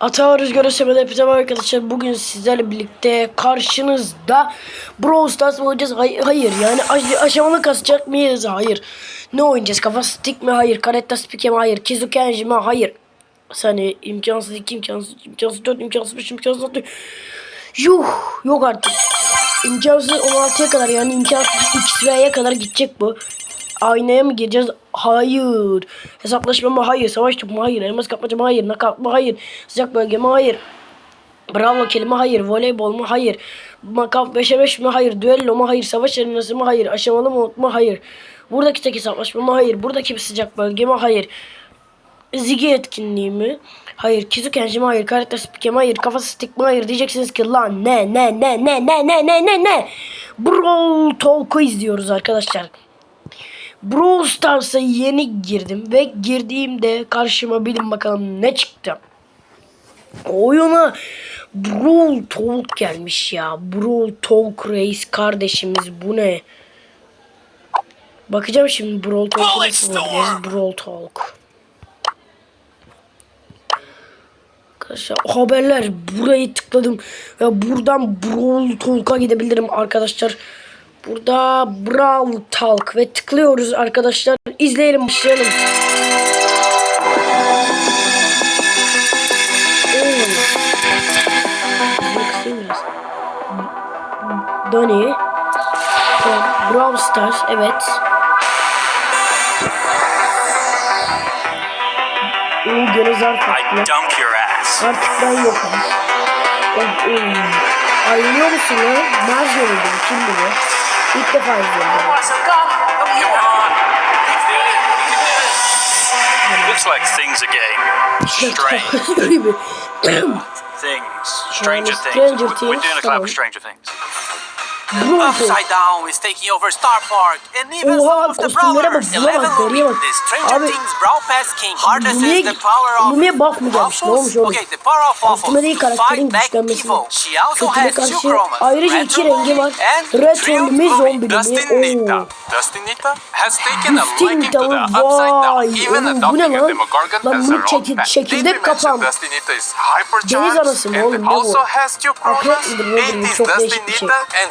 Ata Rüzgar Öseme'de hepinize merhaba arkadaşlar. Bugün sizlerle birlikte karşınızda Brawl Stars mı oynayacağız? Hayır, hayır. yani aş- aşamalı kasacak mıyız? Hayır. Ne oynayacağız? Kafa stick mi? Hayır. Karetta spike mi? Hayır. Kizu Kenji mi? Hayır. Sani imkansız 2 imkansız imkansız 4 imkansız 5 imkansız 6 Yuh yok artık. İmkansız 16'ya kadar yani imkansız XV'ye kadar gidecek bu. Aynaya mı gireceğiz? Hayır. Hesaplaşma mı? Hayır. Savaş topu mu? Hayır. Elmas kapmaca mı? Hayır. Nakat mı? Hayır. Sıcak bölge mi? Hayır. Bravo kelime hayır. Voleybol mu? Hayır. Makaf 5'e 5 mi? Hayır. Düello mu? Hayır. Savaş arenası mı? Hayır. Aşamalı mı? mu? Hayır. Buradaki tek hesaplaşma mı? Hayır. Buradaki bir sıcak bölge mi? Hayır. Zigi etkinliği mi? Hayır. Kizu Kenji mi? Hayır. Karate Spike mi? Hayır. Kafası stick mi? Hayır. Diyeceksiniz ki lan ne ne ne ne ne ne ne ne ne Brawl Talk'u izliyoruz arkadaşlar. Brawl Stars'a yeni girdim ve girdiğimde karşıma bilin bakalım ne çıktı. Oyuna Brawl Talk gelmiş ya. Brawl Talk Reis kardeşimiz bu ne? Bakacağım şimdi Brawl Talk'u nasıl bulabiliriz? Brawl Talk. Arkadaşlar haberler burayı tıkladım. Ve buradan Brawl Talk'a gidebilirim arkadaşlar. Burada Brawl Talk ve tıklıyoruz arkadaşlar. İzleyelim başlayalım. Donny. Brawl Stars evet. Oo gene zar ass. Artık ben yokum. Ayrılıyor musun lan? Maz yoruldum. Kim bilir? İlk defa izliyorum. Looks like things are getting strange. Things. Stranger Yani things. Stranger We're- We're doing a collab tamam. with Stranger Things. Upside Down is taking over Star Park, and even Oha, some of the brawlers. buna bak, Eleven deriye Lumin, bak. the Stranger Abi, Things Brawl Pass King harnesses Lumi'ye- the power of Lumi'ye buff mı gelmiş? Ne Waffles? olmuş oğlum? Okay, the power of Waffles değil, karakterin güçlenmesi. evil. She also has two chromas. ayrıca iki rengi var. and Red Trio Lumi, Lumi. zombi Lumi. Dustin. Nita. Dustin Nita has taken a liking to the upside down, even ne adopting a? Demogorgon as her own pet. çekirdek Did we mention kapan. Dustin Nita is hypercharged Deniz anası mı and oğlum, ne bu? also has two chromas? midir nedir bu? 80s Çok Dustin değişik bir şey. Nita and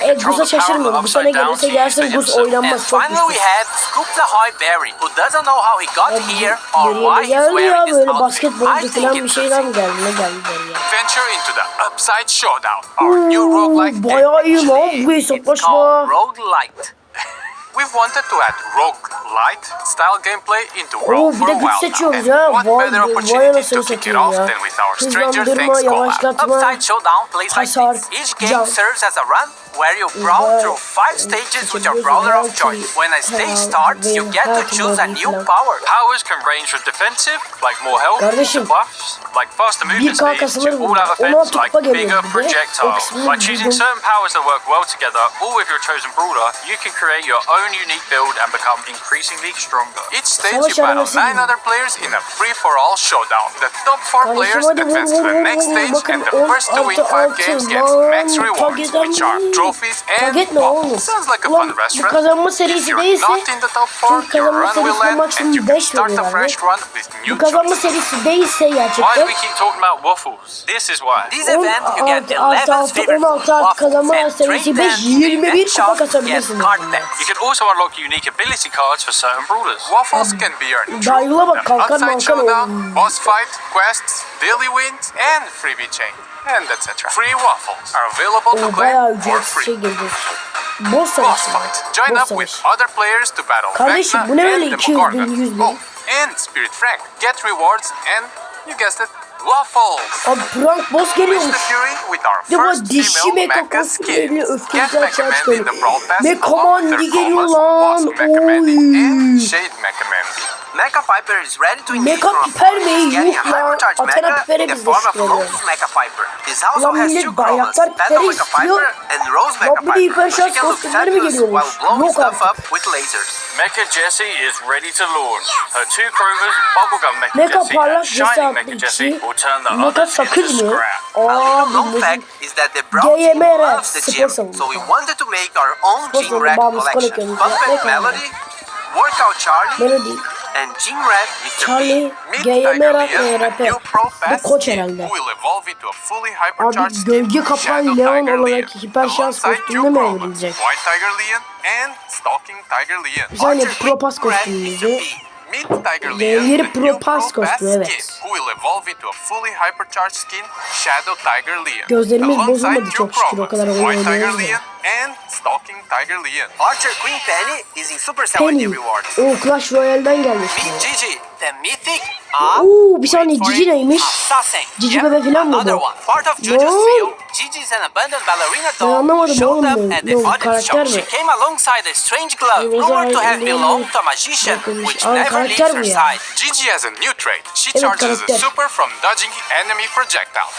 E, Guz'a şaşırmıyorum. Bu sene gelirse gelsin Guz oynanmaz çok güçlü. Geriye geldi ya böyle basketbolcu falan bir şeyden geldi. Ne geldi geriye? Venture into the Upside Showdown, our new road roguelike bayağı iyi lan bu hesaplaşma. Roguelite. We've wanted to add roguelite style gameplay into Oo for a while now. And ya. what Vay, better vay opportunity to kick it off ya. than with our Stranger Things collab. yavaşlatma. Upside Showdown plays like Hasar, this. Each game can. serves as a run where you brawl Ve- through five stages with your seçebiliriz. brawler of choice. When a stage starts, you get to choose a new power. Powers can range from defensive, like more health, Kardeşim, to buffs, like faster movement 1K speed, kasılır to mı? all-out 16 effects kupa like bigger bir de. O projectiles. By choosing certain powers that work well together, all with your chosen brawler, you can create your own unique build and become increasingly stronger. Each stage you battle nine other players in a free-for-all showdown. The top four players advance to the next stage, and the first to win five games gets max rewards, which are ama and Forget waffles. Sounds like a Ulan, fun restaurant. bu I'm değilse çünkü kazanma serisine maksimum Why do we keep talking about waffles? This is why. This event you get 11 favorite 16 artı kazanma serisi 5 21 kupa kasabilirsiniz. You can also unlock unique ability cards for certain rulers. Waffles can be earned. through bak kalkan malkan. Boss fight, quests, daily wins and freebie chain and etc. Free waffles are available to play for free. Boss fight. Join up with other players to battle Kardeşim, Vecna and the bin, Oh, and Spirit Frank. Get rewards and, you guessed it, waffles. A Frank boss geliyormuş. Bir de dişi Mekaman's geliyor. Öfkemizi açığa çıkarıyor. Mekaman geliyor Shade Mecha Piper is ready to engage Mecha from a Piper point. mi? He's getting a Yuh lan. hypercharged mecha in the form of şükrediyoruz. Lotus Mecha Piper. This also has two Coronas, bayraklar Panda Mecha. Piper and Rose Lan Mecha Piper. hiper She can look kostümleri fabulous while blowing stuff up with lasers. Mecha Jessie is ready to launch. Her two Crovers, Bubblegum Mecha Mecha Jessie parlak and Jessie Shining adlı Mecha Jessie ikisi. will turn the others into scrap. A little known fact is that the Brown team loves the gym, so we wanted to make our own Spor gym rack collection. kolektiyoruz. Puppet Ne kadar? Melody, Workout Charlie, Melody. Charlie, rapper. new pro Bu koç herhalde. Abi gölge kapan Leon olarak hiper şans kostümüne mi evrilecek? Bir saniye Archer Pro Pass Quick Rat kostümümüzü. Mr. B. Meet Tiger Ve Leon, yeri the Pro new Pass Pro kostümü, evet. Will evolve into a fully hypercharged skin, Shadow Tiger Leon. Gözlerimiz Alongside bozulmadı çok şükür, o kadar oyun White Tiger oynuyoruz ya. And Stalking Tiger Leon. Archer Queen Penny is in Super 70 Penny. rewards. O Clash Royale'den gelmiş. Meet Gigi, the mythic Oo bir saniye Cici neymiş? Cici bebe falan mı bu? Ne? Ballerina Ben doll anlamadım oğlum up bu. at the Ne o, Fudge karakter show. mi? She came alongside a strange glove, It was rumored to have belonged to a magician, which never leaves her side. Gigi has a new trait. She charges. Super from dodging enemy projectile.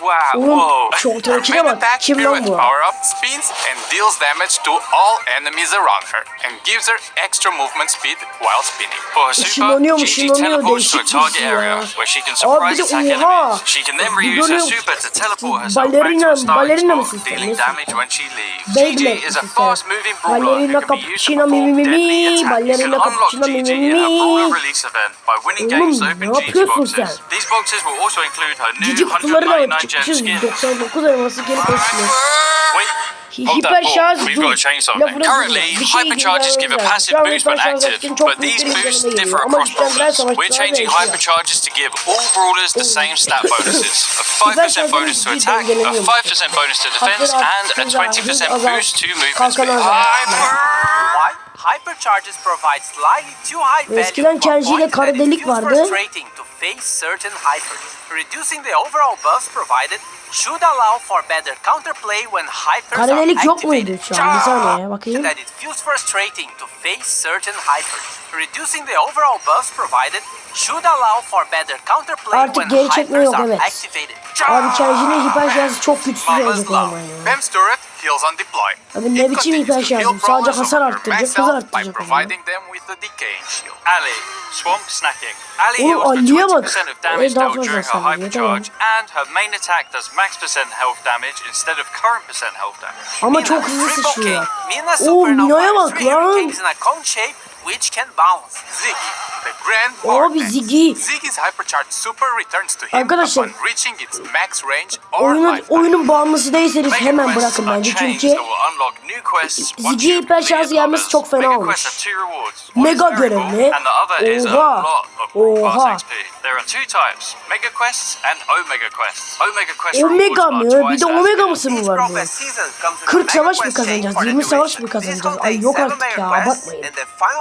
Wow, whoa. şu ortadakine attack power up spins and deals damage to all enemies around her and gives her extra movement speed while spinning. Bu Işınlanıyor mu? Işınlanıyor. Değişik birisi ya. Abi bir de oha. Bir böyle balerina, balerina mı sistem? Beyblade mi sistem? Balerina cappuccino mi mi mi mi. Balerina cappuccino mi mi mi mi. These boxes will also include her new 199. 299 elması geri basıyor. Hiper şarj lafını Currently, hypercharges give a passive boost when active, but these boosts differ across brawlers. We're changing hypercharges to give all brawlers the same stat bonuses. A 5% bonus to attack, a 5% bonus to defense, and a 20% boost to movement speed. Hypercharges provide slightly too high value Eskiden kendi ile kara delik vardı. Face certain hypers. Reducing the overall buffs provided should allow for better counterplay when hypers Kara are activated. muydu şu an? Bir saniye bakayım. That it feels frustrating to face certain hypers. Reducing the overall buffs provided should allow for better counterplay Artık when geri çekme yok, are evet. activated. Abi Kenji'nin hiper şarjı çok güçsüz olacak ama ya. Turret heals on deploy. Abi ne biçim hiper to şarjı? Sadece hasar arttıracak, max arttıracak By o zaman. providing them with the decaying shield. Ali, swamp snacking. Ali heals bak. 20% of damage daha dealt during her hasar hypercharge, and her main attack does max percent health damage instead of current percent health damage. Ama çok hızlı sıçrıyor. Oo, Mina'ya bak lan. Which can bounce. Ziggy, the Grand Abi Vortex. Ziggy. Ziggy's hypercharged super returns to him Arkadaşlar, upon reaching its max range or Oyunun, oyunun bağımlısı değilseniz hemen quests bırakın bence çünkü quests you've hiper cleared gelmesi çok fena olmuş. quests Mega görevli. Oha. Oha. pass XP. There are two types, Mega Quests and Omega Quests. Omega Quest Omega mı? Bir de Omega mısın mı var bu? Prophet season comes with 40 a savaş mı kazanacağız? for the 20 savaş mı kazanacağız? Ay yok artık ya, Quests, abartmayın.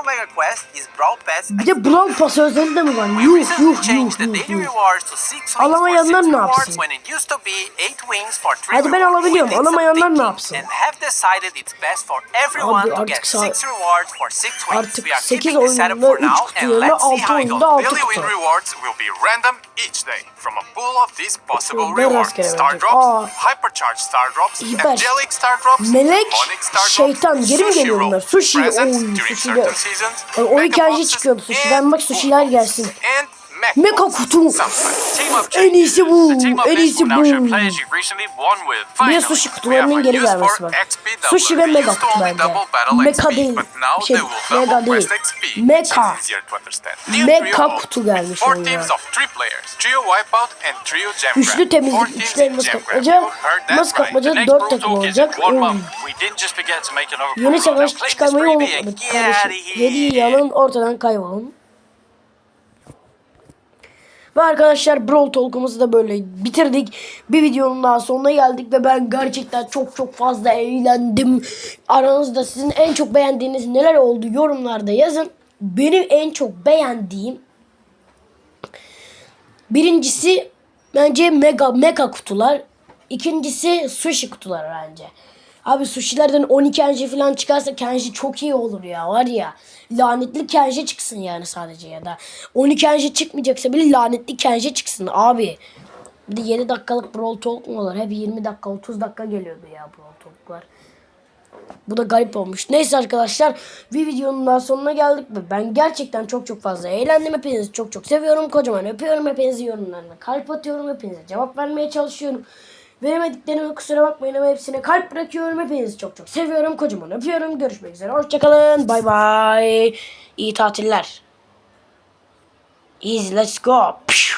Mega Quest is Brawl Pass Bir de Brawl Pass özelliği de mi var? Yuh yuh yuh yuh yuh. rewards to 6 wings for Alamayanlar 6 ne yapsın? when it used to be 8 wings for 3 Hadi ben alabiliyorum, alamayanlar ne yapsın? Abi artık sağ- 6 rewards for 6 wings. Artık We are 8 keeping this setup oyunda for 3 now kutu yerine let's see 6 how it oyunda goes. 6 Daily win kutu. rewards will be random each day from a pool of these possible Şöyle rewards. rastgele Star verecek. drops, Aa. hypercharged star drops, Hiper. angelic star drops, Melek, şeytan. Geri mi geliyor bunlar? Sushi, oy, sushi de- Kenji boxes, çıkıyordu. Sushi'den and bak sushiler gelsin. Mega kutu. En iyisi bu, en iyisi bu. Bir sushi kutularının geri gelmesi var. Sushi ve mega kutu bence. XP, değil. Şey, mega değil. trio mode kutu gelmiş oyuna. Üçlü temizlik, üçlü elmas kapmaca, elmas kapmaca dört takım olacak. another Yeni savaş çıkarmayı unutmadık kardeşim. Yediği alın ortadan kaybolun. Ve arkadaşlar Brawl Talk'umuzu da böyle bitirdik. Bir videonun daha sonuna geldik ve ben gerçekten çok çok fazla eğlendim. Aranızda sizin en çok beğendiğiniz neler oldu yorumlarda yazın. Benim en çok beğendiğim birincisi bence mega mega kutular. İkincisi sushi kutuları bence. Abi sushilerden 12 Kenji falan çıkarsa Kenji çok iyi olur ya var ya. Lanetli Kenji çıksın yani sadece ya da. 12 Kenji çıkmayacaksa bile lanetli Kenji çıksın abi. Bir de 7 dakikalık Brawl Talk mu olur? Hep 20 dakika 30 dakika geliyordu ya Brawl Talk'lar. Bu da garip olmuş. Neyse arkadaşlar bir videonun daha sonuna geldik ben gerçekten çok çok fazla eğlendim. Hepinizi çok çok seviyorum. Kocaman öpüyorum. Hepinizi yorumlarına kalp atıyorum. Hepinize cevap vermeye çalışıyorum. Veremediklerime kusura bakmayın ama hepsine kalp bırakıyorum. Hepinizi çok çok seviyorum. Kocaman öpüyorum. Görüşmek üzere. Hoşçakalın. Bay bay. İyi tatiller. Easy let's go. Pşş.